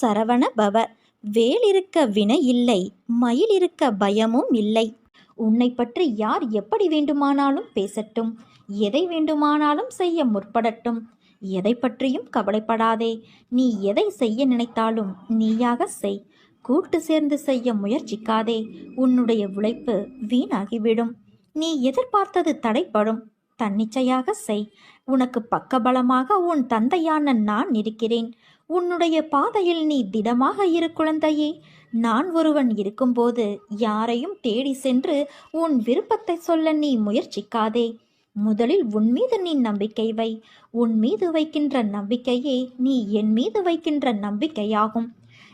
சரவண பவ. வேல் இருக்க வினை இல்லை மயில் இருக்க பயமும் இல்லை. உன்னை பற்றி யார் எப்படி வேண்டுமானாலும் பேசட்டும் எதை வேண்டுமானாலும் செய்ய முற்படட்டும். எதை பற்றியும் கவலைப்படாதே நீ எதை செய்ய நினைத்தாலும் நீயாக செய். கூட்டு சேர்ந்து செய்ய முயற்சிக்காதே உன்னுடைய உழைப்பு வீணாகிவிடும். நீ எதிர்பார்த்தது தடைப்படும் தன்னிச்சையாக செய். உனக்கு பக்கபலமாக உன் தந்தையான நான் இருக்கிறேன். உன்னுடைய பாதையில் நீ திடமாக இரு குழந்தையே. நான் ஒருவன் இருக்கும்போது யாரையும் தேடி சென்று உன் விருப்பத்தை சொல்ல நீ முயற்சிக்காதே. முதலில் உன் மீது நீ நம்பிக்கை வை. உன் மீது வைக்கின்ற நம்பிக்கையே நீ என் மீது வைக்கின்ற நம்பிக்கையாகும்.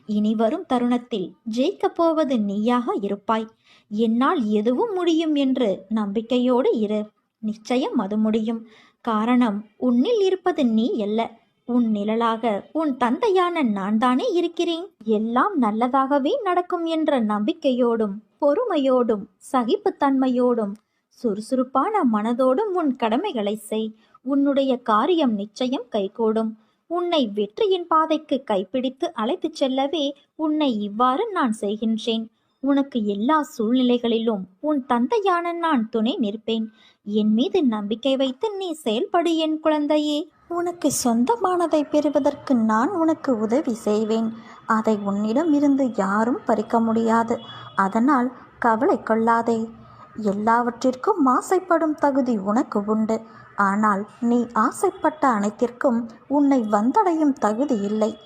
இனி வரும் தருணத்தில் ஜெயிக்கப் போவது நீயாக இருப்பாய். என்னால் எதுவும் முடியும் என்று நம்பிக்கையோடு இரு. நிச்சயம் அது முடியும். காரணம் உன்னில் இருப்பது நீ அல்ல. உன் நிழலாக உன் தந்தையான நான் தானே இருக்கிறேன். எல்லாம் நல்லதாகவே நடக்கும் என்ற நம்பிக்கையோடும் பொறுமையோடும் சகிப்புத்தன்மையோடும் சுறுசுறுப்பான மனதோடும் உன் கடமைகளை செய். உன்னுடைய காரியம் நிச்சயம் கைகூடும். உன்னை வெற்றியின் பாதைக்கு கைப்பிடித்து அழைத்துச் செல்லவே உன்னை இவ்வாறு நான் செய்கின்றேன். உனக்கு எல்லா சூழ்நிலைகளிலும் உன் தந்தையான நான் துணை நிற்பேன். என் மீது நம்பிக்கை வைத்து நீ செயல்படு என் குழந்தையே. உனக்கு சொந்தமானதை பெறுவதற்கு நான் உனக்கு உதவி செய்வேன். அதை உன்னிடம் இருந்து யாரும் பறிக்க முடியாது. அதனால் கவலை கொள்ளாதே. எல்லாவற்றிற்கும் ஆசைப்படும் தகுதி உனக்கு உண்டு. ஆனால் நீ ஆசைப்பட்ட அனைத்திற்கும் உன்னை வந்தடையும் தகுதி இல்லை.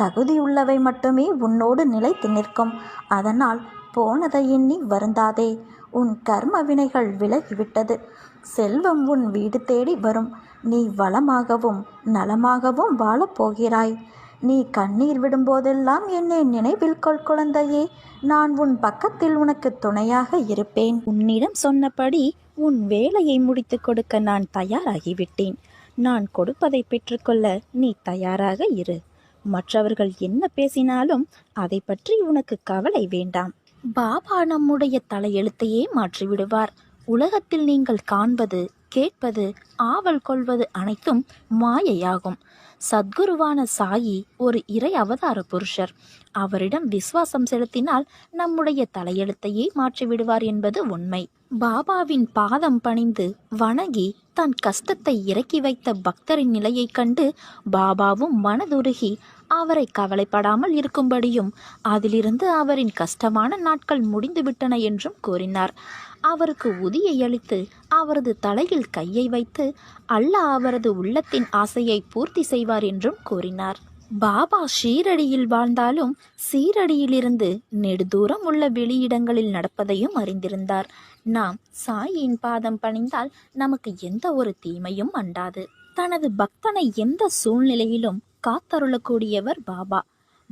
தகுதியுள்ளவை மட்டுமே உன்னோடு நிலைத்து நிற்கும். அதனால் போனதை எண்ணி வருந்தாதே. உன் கர்ம வினைகள் விலகிவிட்டது. செல்வம் உன் வீடு தேடி வரும். நீ வளமாகவும் நலமாகவும் வாழப்போகிறாய் நீ கண்ணீர் விடும்போதெல்லாம் என்னை நினைவில் கொள் குழந்தையே. நான் உன் பக்கத்தில் உனக்கு துணையாக இருப்பேன். உன்னிடம் சொன்னபடி உன் வேலையை முடித்து கொடுக்க நான் தயாராகிவிட்டேன். நான் கொடுப்பதை பெற்றுக்கொள்ள நீ தயாராக இரு. மற்றவர்கள் என்ன பேசினாலும் அதை பற்றி உனக்கு கவலை வேண்டாம். பாபா நம்முடைய தலையெழுத்தையே மாற்றிவிடுவார். உலகத்தில் நீங்கள் காண்பது கேட்பது ஆவல் கொள்வது அனைத்தும் மாயையாகும். சத்குருவான சாயி ஒரு இறை அவதார புருஷர். அவரிடம் விசுவாசம் செலுத்தினால் நம்முடைய தலையெழுத்தையே மாற்றிவிடுவார் என்பது உண்மை. பாபாவின் பாதம் பணிந்து வணங்கி தன் கஷ்டத்தை இறக்கி வைத்த பக்தரின் நிலையைக் கண்டு பாபாவும் மனதுருகி அவரை கவலைப்படாமல் இருக்கும்படியும் அதிலிருந்து அவரின் கஷ்டமான நாட்கள் முடிந்துவிட்டன என்றும் கூறினார். அவருக்கு உதியை அளித்து அவரது தலையில் கையை வைத்து அல்லாஹ் அவரது உள்ளத்தின் ஆசையை பூர்த்தி செய்வார் என்றும் கூறினார். பாபா ஷீரடியில் வாழ்ந்தாலும் சீரடியிலிருந்து நெடுதூரம் உள்ள வெளியிடங்களில் நடப்பதையும் அறிந்திருந்தார். நாம் சாயின் பாதம் பணிந்தால் நமக்கு எந்த ஒரு தீமையும் அண்டாது. தனது பக்தனை எந்த சூழ்நிலையிலும் காத்தருளக்கூடியவர் பாபா.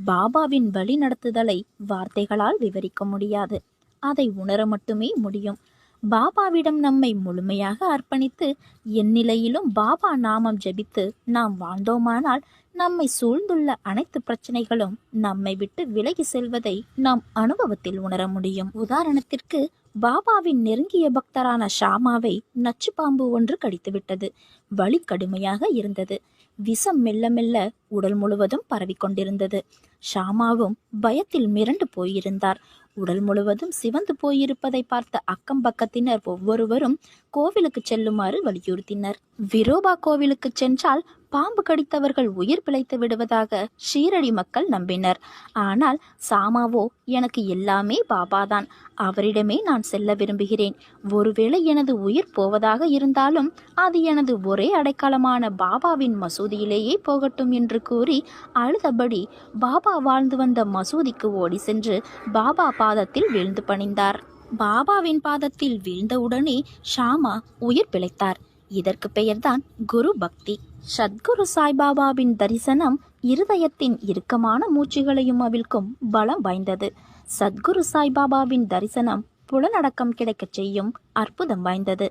பாபாவின் வழி நடத்துதலை வார்த்தைகளால் விவரிக்க முடியாது. அதை உணர மட்டுமே முடியும். பாபாவிடம் நம்மை முழுமையாக அர்ப்பணித்து எந்நிலையிலும் பாபா நாமம் ஜெபித்து நாம் வாழ்ந்தோமானால் நம்மை சூழ்ந்துள்ள அனைத்து பிரச்சனைகளும் நம்மை விட்டு விலகி செல்வதை நாம் அனுபவத்தில் உணர முடியும். உதாரணத்திற்கு பாபாவின் நெருங்கிய பக்தரான ஷாமாவை நச்சு பாம்பு ஒன்று கடித்துவிட்டது. வலி கடுமையாக இருந்தது. விஷம் மெல்ல மெல்ல உடல் முழுவதும் பரவிக்கொண்டிருந்தது. ஷாமாவும் பயத்தில் மிரண்டு போயிருந்தார். உடல் முழுவதும் சிவந்து போயிருப்பதை பார்த்த அக்கம் பக்கத்தினர் ஒவ்வொருவரும் கோவிலுக்கு செல்லுமாறு வலியுறுத்தினர். விரோபா கோவிலுக்கு சென்றால் பாம்பு கடித்தவர்கள் உயிர் பிழைத்து விடுவதாக ஷீரடி மக்கள் நம்பினர். ஆனால் சாமாவோ எனக்கு எல்லாமே பாபாதான். அவரிடமே நான் செல்ல விரும்புகிறேன். ஒருவேளை எனது உயிர் போவதாக இருந்தாலும் அது எனது ஒரே அடைக்கலமான பாபாவின் மசூதியிலேயே போகட்டும் என்று கூறி அழுதபடி பாபா வாழ்ந்து வந்த மசூதிக்கு ஓடி சென்று பாபா பாதத்தில் விழுந்து பணிந்தார். பாபாவின் பாதத்தில் வீழ்ந்தவுடனே ஷாமா உயிர் பிழைத்தார். இதற்கு பெயர்தான் குரு பக்தி. சத்குரு சாய்பாபாவின் தரிசனம் இருதயத்தின் இறுக்கமான மூச்சுகளையும் அவிழ்க்கும் பலம் வாய்ந்தது. சத்குரு சாய்பாபாவின் தரிசனம் புலனடக்கம் கிடைக்கச் செய்யும் அற்புதம் வாய்ந்தது.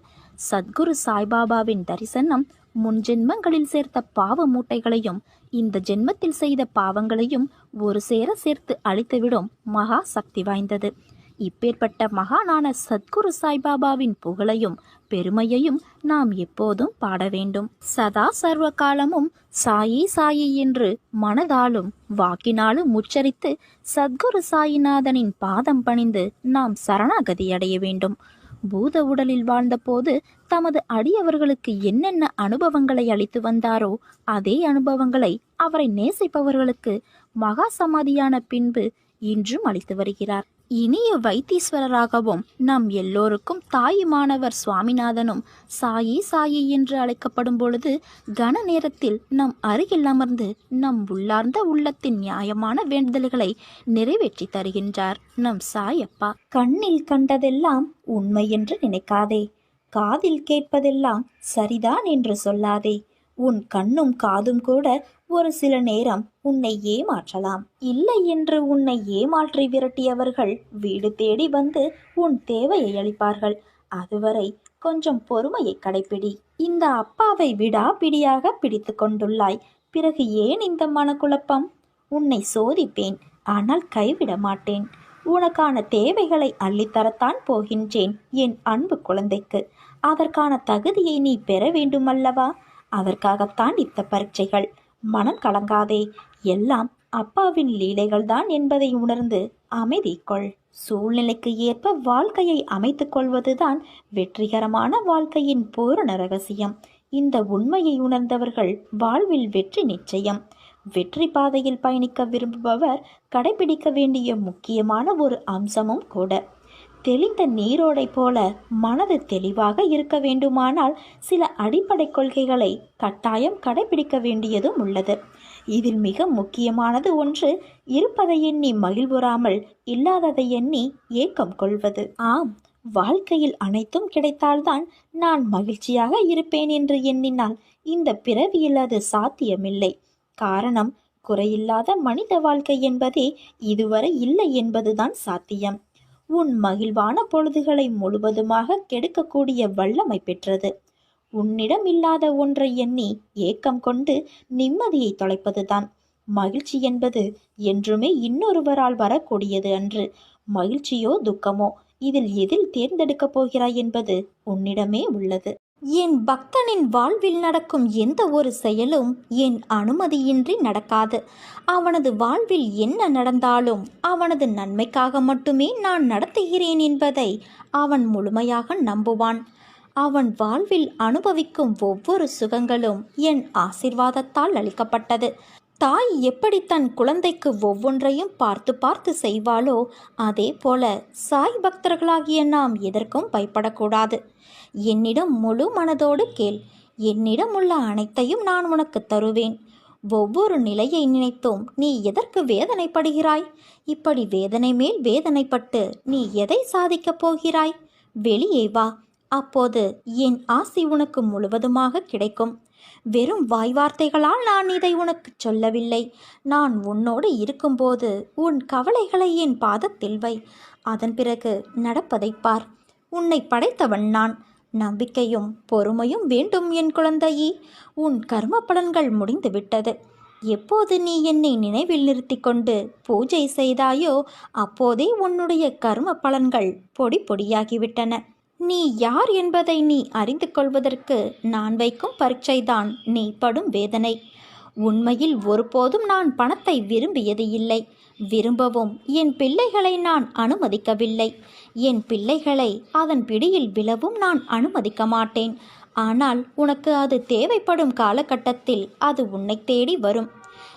சத்குரு சாய்பாபாவின் தரிசனம் முன் ஜென்மங்களில் சேர்த்த பாவ மூட்டைகளையும் இந்த ஜென்மத்தில் செய்த பாவங்களையும் ஒரு சேர சேர்த்து அழித்துவிடும் மகா சக்தி வாய்ந்தது. இப்பேற்பட்ட மகானான சத்குரு சாய்பாபாவின் புகழையும் பெருமையையும் நாம் எப்போதும் பாட வேண்டும். சதா சர்வ காலமும் சாயி சாயி என்று மனதாலும் வாக்கினாலும் உச்சரித்து சத்குரு சாயிநாதனின் பாதம் பணிந்து நாம் சரணாகதி அடைய வேண்டும். பூத உடலில் வாழ்ந்தபோது தமது அடியவர்களுக்கு என்னென்ன அனுபவங்களை அளித்து வந்தாரோ அதே அனுபவங்களை அவரை நேசிப்பவர்களுக்கு மகா சமாதியான பின்பு இன்றும் அளித்து வருகிறார். இனிய வைத்தீஸ்வரராகவும் நம் எல்லோருக்கும் தாயுமானவர் சுவாமிநாதனும் சாயி சாயி என்று அழைக்கப்படும் பொழுது கன நேரத்தில் நம் அருகில் அமர்ந்து நம் உள்ளார்ந்த உள்ளத்தின் நியாயமான வேண்டுதல்களை நிறைவேற்றி தருகின்றார் நம் சாயப்பா. கண்ணில் கண்டதெல்லாம் உண்மை என்று நினைக்காதே. காதில் கேட்பதெல்லாம் சரிதான் என்று சொல்லாதே. உன் கண்ணும் காதும் கூட ஒரு சில நேரம் உன்னை ஏமாற்றலாம். இல்லை என்று உன்னை ஏமாற்றி விரட்டியவர்கள் வீடு தேடி வந்து உன் தேவையை அளிப்பார்கள். அதுவரை கொஞ்சம் பொறுமையை கடைப்பிடி. இந்த அப்பாவை விடாபிடியாக பிடித்து கொண்டுள்ளாய். பிறகு ஏன் இந்த மனக்குழப்பம்? உன்னை சோதிப்பேன் ஆனால் கைவிட மாட்டேன். உனக்கான தேவைகளை அள்ளித்தரத்தான் போகின்றேன் என் அன்பு குழந்தைக்கு. அதற்கான தகுதியை நீ பெற வேண்டுமல்லவா? அதற்காகத்தான் இந்த பரீட்சைகள். மனம் கலங்காதே. எல்லாம் அப்பாவின் லீலைகள்தான் என்பதை உணர்ந்து அமைதி கொள் சூழ்நிலைக்கு ஏற்ப வாழ்க்கையை அமைத்துக் கொள்வதுதான் வெற்றிகரமான வாழ்க்கையின் பூரண ரகசியம். இந்த உண்மையை உணர்ந்தவர்கள் வாழ்வில் வெற்றி நிச்சயம். வெற்றி பாதையில் பயணிக்க விரும்புபவர் கடைபிடிக்க வேண்டிய முக்கியமான ஒரு அம்சமும் கூட. தெளிந்த நீரோடை போல மனது தெளிவாக இருக்க வேண்டுமானால் சில அடிப்படை கொள்கைகளை கட்டாயம் கடைபிடிக்க வேண்டியதும் உள்ளது. இதில் மிக முக்கியமானது ஒன்று இருப்பதை எண்ணி மகிழ்வுறாமல் இல்லாததை எண்ணி ஏக்கம் கொள்வது. ஆம் வாழ்க்கையில் அனைத்தும் கிடைத்தால்தான் நான் மகிழ்ச்சியாக இருப்பேன் என்று எண்ணினால் இந்த பிறவியில் அது சாத்தியமில்லை. காரணம் குறையில்லாத மனித வாழ்க்கை என்பதே இதுவரை இல்லை என்பதுதான் சாத்தியம். உன் மகிழ்வான பொழுதுகளை முழுவதுமாக கெடுக்கக்கூடிய வல்லமை பெற்றது. உன்னிடம் இல்லாத ஒன்றை எண்ணி ஏக்கம் கொண்டு நிம்மதியை தொலைப்பதுதான். மகிழ்ச்சி என்பது என்றுமே இன்னொருவரால் வரக்கூடியது அன்று. மகிழ்ச்சியோ துக்கமோ இதில் எதில் தேர்ந்தெடுக்கப் போகிறாய் என்பது உன்னிடமே உள்ளது. என் பக்தனின் வாழ்வில் நடக்கும் எந்த ஒரு செயலும் என் அனுமதியின்றி நடக்காது. அவனது வாழ்வில் என்ன நடந்தாலும் அவனது நன்மைக்காக மட்டுமே நான் நடத்துகிறேன் என்பதை அவன் முழுமையாக நம்புவான். அவன் வாழ்வில் அனுபவிக்கும் ஒவ்வொரு சுகங்களும் என் ஆசிர்வாதத்தால் அளிக்கப்பட்டது. தாய் எப்படி தன் குழந்தைக்கு ஒவ்வொன்றையும் பார்த்து பார்த்து செய்வாளோ அதே போல சாய் பக்தர்களாகிய நாம் எதற்கும் பயப்படக்கூடாது. என்னிடம் முழு மனதோடு கேள். என்னிடம் உள்ள அனைத்தையும் நான் உனக்கு தருவேன். ஒவ்வொரு நிலையை நினைத்தும். நீ எதற்கு வேதனைப்படுகிறாய்? இப்படி வேதனை மேல் வேதனைப்பட்டு நீ எதை சாதிக்கப் போகிறாய்? வெளியே வா. அப்போது என் ஆசி உனக்கு முழுவதுமாக கிடைக்கும். வெறும் வாய் வார்த்தைகளால் நான் இதை உனக்கு சொல்லவில்லை. நான் உன்னோடு இருக்கும்போது உன் கவலைகளை என் பாதத்தில் வை. அதன் பிறகு நடப்பதை பார். உன்னை படைத்தவன் நான். நம்பிக்கையும் பொறுமையும் வேண்டும் என் குழந்தையே. உன் கர்ம பலன்கள் முடிந்துவிட்டது. எப்போது நீ என்னை நினைவில் நிறுத்தி கொண்டு பூஜை செய்தாயோ அப்போதே உன்னுடைய கர்ம பலன்கள் பொடி பொடியாகிவிட்டன. நீ யார் என்பதை நீ அறிந்து கொள்வதற்கு நான் வைக்கும் பரீட்சைதான் நீ படும் வேதனை. உண்மையில் ஒருபோதும் நான் பணத்தை விரும்பியது இல்லை. விரும்பவும் என் பிள்ளைகளை நான் அனுமதிக்கவில்லை. என் பிள்ளைகளை அதன் பிடியில் விழவும் நான் அனுமதிக்க மாட்டேன். ஆனால் உனக்கு அது தேவைப்படும் காலகட்டத்தில் அது உன்னை தேடி வரும்.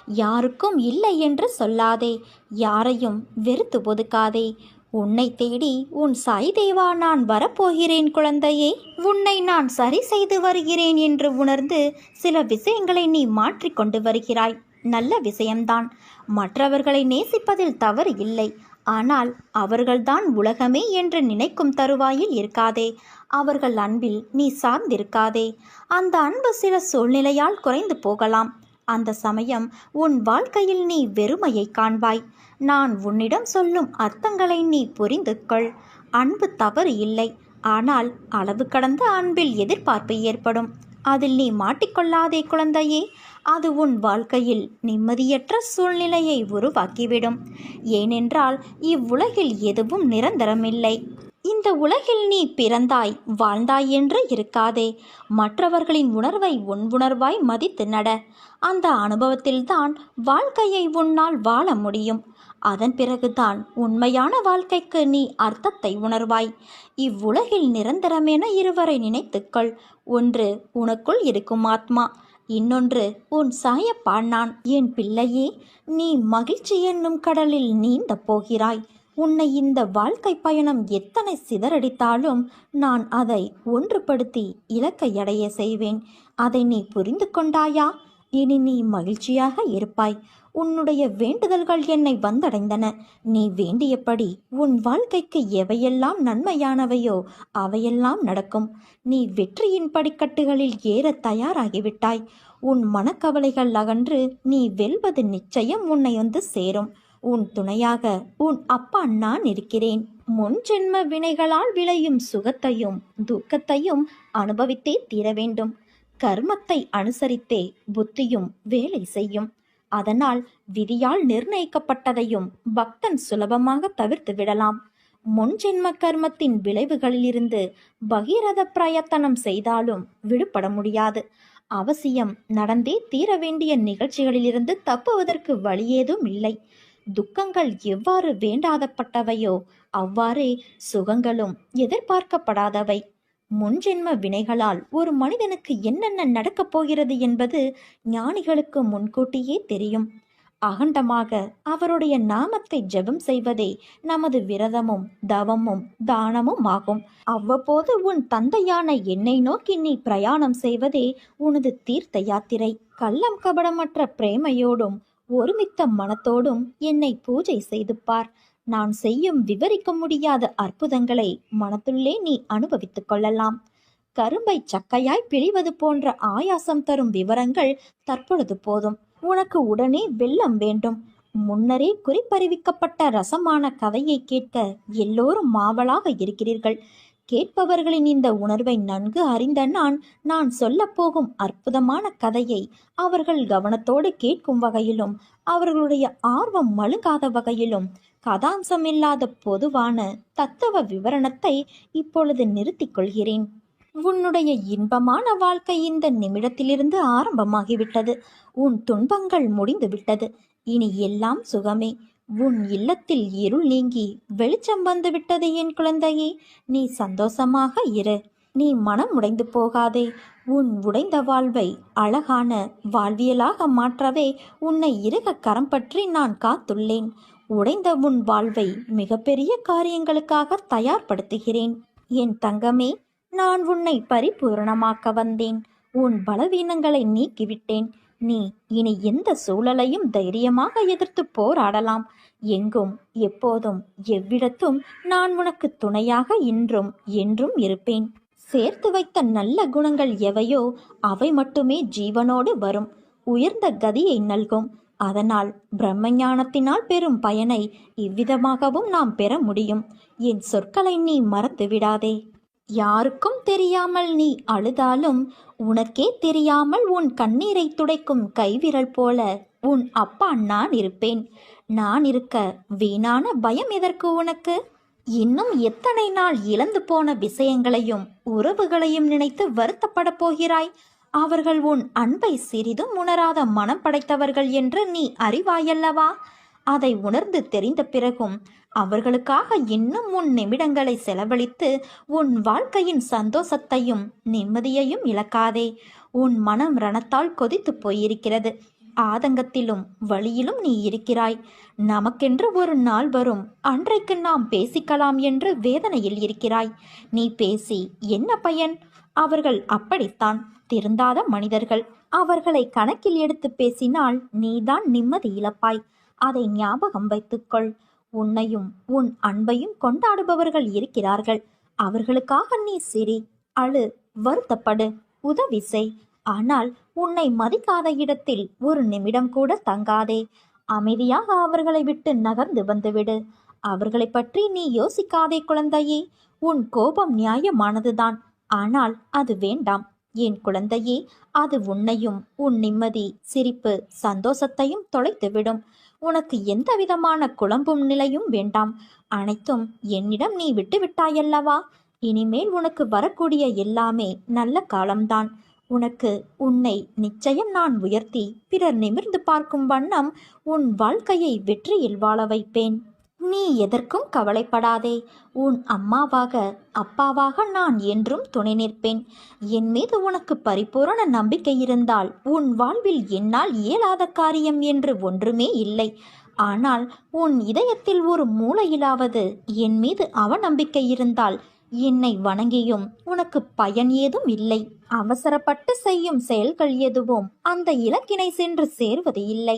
யாருக்கும் இல்லை என்று சொல்லாதே. யாரையும் வெறுத்து ஒதுக்காதே. உன்னை தேடி உன் சாய் தேவா நான் வரப்போகிறேன் குழந்தையே. உன்னை நான் சரி செய்து வருகிறேன் என்று உணர்ந்து சில விஷயங்களை நீ மாற்றிக்கொண்டு வருகிறாய். நல்ல விஷயம்தான். மற்றவர்களை நேசிப்பதில் தவறு இல்லை. ஆனால் அவர்கள்தான் உலகமே என்று நினைக்கும் தருவாயில் இருக்காதே. அவர்கள் அன்பில் நீ சார்ந்திருக்காதே. அந்த அன்பு சில சூழ்நிலையால் குறைந்து போகலாம். அந்த சமயம் உன் வாழ்க்கையில் நீ வெறுமையை காண்பாய். நான் உன்னிடம் சொல்லும் அர்த்தங்களை நீ புரிந்து கொள் அன்பு தவறு இல்லை. ஆனால் அளவு கடந்த அன்பில் எதிர்பார்ப்பு ஏற்படும். அதில் நீ மாட்டிக்கொள்ளாதே குழந்தையே. அது உன் வாழ்க்கையில் நிம்மதியற்ற சூழ்நிலையை உருவாக்கிவிடும். ஏனென்றால் இவ்வுலகில் எதுவும் நிரந்தரமில்லை. இந்த உலகில் நீ பிறந்தாய் வாழ்ந்தாய் என்று இருக்காதே. மற்றவர்களின் உணர்வை உன் உணர்வாய் மதித்து நட. அந்த அனுபவத்தில்தான் வாழ்க்கையை உன்னால் வாழ முடியும். அதன் பிறகுதான் உண்மையான வாழ்க்கைக்கு நீ அர்த்தத்தை உணர்வாய். இவ்வுலகில் நிரந்தரமென இருவரை நினைத்துக்கொள். ஒன்று உனக்குள் இருக்கும் ஆத்மா. இன்னொன்று உன் சாயப்பாண்ணான் என் பிள்ளையே நீ மகிழ்ச்சி என்னும் கடலில் நீந்த போகிறாய். உன்னை இந்த வாழ்க்கை பயணம் எத்தனை சிதறடித்தாலும் நான் அதை ஒன்றுபடுத்தி இலக்கை அடைய செய்வேன். அதை நீ புரிந்து கொண்டாயா? இனி நீ மகிழ்ச்சியாக இருப்பாய். உன்னுடைய வேண்டுதல்கள் என்னை வந்தடைந்தன. நீ வேண்டியபடி உன் வாழ்க்கைக்கு எவையெல்லாம் நன்மையானவையோ அவையெல்லாம் நடக்கும். நீ வெற்றியின் படிக்கட்டுகளில் ஏற தயாராகிவிட்டாய். உன் மனக்கவலைகள் அகன்று நீ வெல்வது நிச்சயம் உன்னை வந்து சேரும். உன் துணையாக உன் அப்பா நான் இருக்கிறேன். முன் ஜென்ம வினைகளால் விளையும் சுகத்தையும் துக்கத்தையும் அனுபவித்தே தீர வேண்டும் கர்மத்தை அனுசரித்தே புத்தியும் வேலை செய்யும். அதனால் விதியால் நிர்ணயிக்கப்பட்டதையும் பக்தன் சுலபமாக தவிர்த்து விடலாம். முன்ஜென்ம கர்மத்தின் விளைவுகளிலிருந்து பகீரத பிரயத்தனம் செய்தாலும் விடுபட முடியாது. அவசியம் நடந்தே தீர வேண்டிய நிகழ்ச்சிகளிலிருந்து தப்புவதற்கு வழியேதும் இல்லை. துக்கங்கள் எவ்வாறு வேண்டாதப்பட்டவையோ அவ்வாறே சுகங்களும் எதிர்பார்க்கப்படாதவை. முன்ஜென்ம வினைகளால் ஒரு மனிதனுக்கு என்னென்ன நடக்கப் போகிறது என்பது ஞானிகளுக்கு முன்கூட்டியே தெரியும். அகண்டமாக அவருடைய நாமத்தை ஜெபம் செய்வதே நமது விரதமும் தவமும் தானமும் ஆகும். அவ்வப்போது உன் தந்தையான என்னை நோக்கி நீ பிரயாணம் செய்வதே உனது தீர்த்த யாத்திரை. கள்ளம் கபடமற்ற பிரேமையோடும் ஒருமித்த மனத்தோடும் என்னை பூஜை செய்து பார் நான் செய்யும் விவரிக்க முடியாத அற்புதங்களை மனத்துள்ளே நீ அனுபவித்துக் கொள்ளலாம். கரும்பை சக்கையாய் பிழிவது போன்ற ஆயாசம் தரும் விவரங்கள் தற்பொழுது போதும். உனக்கு உடனே வெள்ளம் வேண்டும். முன்னரே குறிப்பறிவிக்கப்பட்ட ரசமான கதையை கேட்க எல்லோரும் மாவலாக இருக்கிறீர்கள். கேட்பவர்களின் இந்த உணர்வை நன்கு அறிந்த நான் நான் சொல்லப்போகும் அற்புதமான கதையை அவர்கள் கவனத்தோடு கேட்கும் வகையிலும் அவர்களுடைய ஆர்வம் மழுங்காத வகையிலும் கதாம்சமில்லாத பொதுவான தத்துவ விவரணத்தை இப்பொழுது நிறுத்திக் கொள்கிறேன் உன்னுடைய இன்பமான வாழ்க்கை இந்த நிமிடத்திலிருந்து ஆரம்பமாகிவிட்டது. உன் துன்பங்கள் முடிந்துவிட்டது. இனி எல்லாம் சுகமே. உன் இல்லத்தில் இருள் நீங்கி வெளிச்சம் வந்து விட்டது என் குழந்தையே. நீ சந்தோஷமாக இரு. நீ மனம் உடைந்து போகாதே. உன் உடைந்த வாழ்வை அழகான வாழ்வியலாக மாற்றவே உன்னை இருக கரம் பற்றி நான் காத்துள்ளேன். உடைந்த உன் வாழ்வை மிகப்பெரிய காரியங்களுக்காக தயார்படுத்துகிறேன். என் தங்கமே நான் உன்னை பரிபூரணமாக்க வந்தேன். உன் பலவீனங்களை நீக்கிவிட்டேன். நீ இனி எந்த சூழலையும் தைரியமாக எதிர்த்து போராடலாம். எங்கும் எப்போதும் எவ்விடத்தும் நான் உனக்கு துணையாக இன்றும் என்றும் இருப்பேன். சேர்த்து வைத்த நல்ல குணங்கள் எவையோ அவை மட்டுமே ஜீவனோடு வரும். உயர்ந்த கதியை நல்கும். அதனால் பிரம்மஞானத்தினால் பெறும் பயனை இவ்விதமாகவும் நாம் பெற முடியும். என் சொற்களை நீ மறந்து விடாதே. யாருக்கும் தெரியாமல் நீ அழுதாலும் உனக்கே தெரியாமல் உன் கண்ணீரை துடைக்கும் கைவிரல் போல உன் அப்பா நான் இருப்பேன். நான் இருக்க வீணான பயம் எதற்கு உனக்கு? இன்னும் எத்தனை நாள் இழந்து போன விஷயங்களையும் உறவுகளையும் நினைத்து வருத்தப்பட போகிறாய்? அவர்கள் உன் அன்பை சிறிதும் உணராத மனம் படைத்தவர்கள் என்று நீ அறிவாயல்லவா? அதை உணர்ந்து தெரிந்த பிறகும் அவர்களுக்காக இன்னும் உன் நிமிடங்களை செலவழித்து உன் வாழ்க்கையின் சந்தோஷத்தையும் நிம்மதியையும் இழக்காதே. உன் மனம் ரணத்தால் கொதித்து போயிருக்கிறது. ஆதங்கத்திலும் வழியிலும் நீ இருக்கிறாய். நமக்கென்று ஒரு நாள் வரும். அன்றைக்கு நாம் பேசிக்கலாம் என்று வேதனையில் இருக்கிறாய். நீ பேசி என்ன பயன்? அவர்கள் அப்படித்தான். திருந்தாத மனிதர்கள். அவர்களை கணக்கில் எடுத்து பேசினால் நீதான் நிம்மதி இழப்பாய். அதை ஞாபகம் வைத்துக்கொள். உன்னையும் உன் அன்பையும் கொண்டாடுபவர்கள் இருக்கிறார்கள். அவர்களுக்காக நீ சிரி அழு வருத்தப்படு உதவி செய். ஆனால் உன்னை மதிக்காத இடத்தில் ஒரு நிமிடம் கூட தங்காதே. அமைதியாக அவர்களை விட்டு நகர்ந்து வந்துவிடு. அவர்களை பற்றி நீ யோசிக்காதே குழந்தையே. உன் கோபம் நியாயமானதுதான். ஆனால் அது வேண்டாம். என் குழந்தையே அது உன்னையும் உன் நிம்மதி சிரிப்பு சந்தோஷத்தையும் தொலைத்துவிடும். உனக்கு எந்த விதமான குழம்பும் நிலையும் வேண்டாம். அனைத்தும் என்னிடம் நீ விட்டுவிட்டாயல்லவா? இனிமேல் உனக்கு வரக்கூடிய எல்லாமே நல்ல காலம்தான். உனக்கு உன்னை நிச்சயம் நான் உயர்த்தி பிறர் நிமிர்ந்து பார்க்கும் வண்ணம் உன் வாழ்க்கையை வெற்றியில் வாழ வைப்பேன். நீ எதற்கும் கவலைப்படாதே. உன் அம்மாவாக அப்பாவாக நான் என்றும் துணை நிற்பேன். என் மீது உனக்கு பரிபூரண நம்பிக்கை இருந்தால் உன் வாழ்வில் என்னால் இயலாத காரியம் என்று ஒன்றுமே இல்லை. ஆனால் உன் இதயத்தில் ஒரு மூலையிலாவது என் மீது அவநம்பிக்கை இருந்தால் என்னை வணங்கியும் உனக்கு பயன் ஏதும் இல்லை. அவசரப்பட்டு செய்யும் செயல்கள் எதுவும் அந்த இலக்கினை சென்று சேர்வது இல்லை.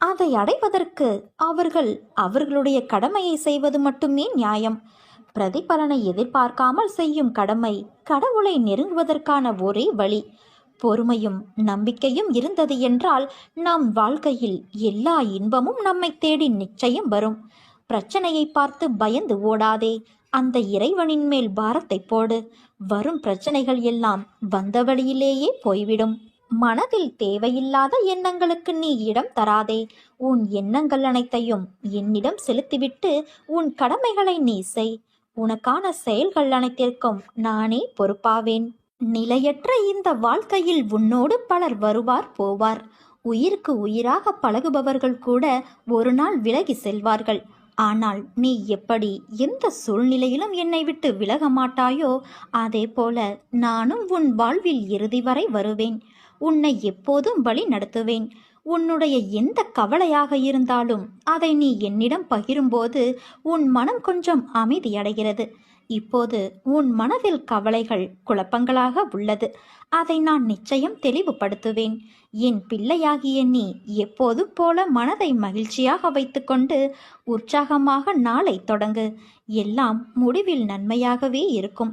அதை அடைவதற்கு அவர்கள் அவர்களுடைய கடமையை செய்வது மட்டுமே நியாயம். பிரதிபலனை எதிர்பார்க்காமல் செய்யும் கடமை கடவுளை நெருங்குவதற்கான ஒரே வழி. பொறுமையும் நம்பிக்கையும் இருந்தது என்றால் நம் வாழ்க்கையில் எல்லா இன்பமும் நம்மை தேடி நிச்சயம் வரும். பிரச்சனையை பார்த்து பயந்து ஓடாதே. அந்த இறைவனின் மேல் பாரத்தை போடு. வரும் பிரச்சனைகள் எல்லாம் வந்த வழியிலேயே போய்விடும். மனதில் தேவையில்லாத எண்ணங்களுக்கு நீ இடம் தராதே. உன் எண்ணங்கள் அனைத்தையும் என்னிடம் செலுத்திவிட்டு உன் கடமைகளை நீ செய். உனக்கான செயல்கள் அனைத்திற்கும் நானே பொறுப்பாவேன். நிலையற்ற இந்த வாழ்க்கையில் உன்னோடு பலர் வருவார் போவார். உயிருக்கு உயிராக பழகுபவர்கள் கூட ஒரு நாள் விலகி செல்வார்கள். ஆனால் நீ எப்படி எந்த சூழ்நிலையிலும் என்னை விட்டு விலக மாட்டாயோ அதே போல நானும் உன் வாழ்வில் இறுதி வரை வருவேன். உன்னை எப்போதும் வழி நடத்துவேன். உன்னுடைய எந்த கவலையாக இருந்தாலும் அதை நீ என்னிடம் பகிரும்போது உன் மனம் கொஞ்சம் அமைதியடைகிறது. இப்போது உன் மனதில் கவலைகள் குழப்பங்களாக உள்ளது. அதை நான் நிச்சயம் தெளிவுபடுத்துவேன். என் பிள்ளையாகிய நீ எப்போதும் போல மனதை மகிழ்ச்சியாக வைத்துக்கொண்டு உற்சாகமாக நாளை தொடங்கு. எல்லாம் முடிவில் நன்மையாகவே இருக்கும்.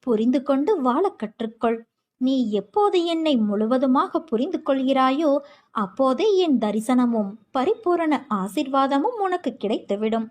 புரிந்து கொண்டு வாழ கற்றுக்கொள். நீ எப்போது என்னை முழுவதுமாக புரிந்து கொள்கிறாயோ அப்போதே என் தரிசனமும் பரிபூரண ஆசிர்வாதமும் உனக்கு கிடைத்துவிடும்.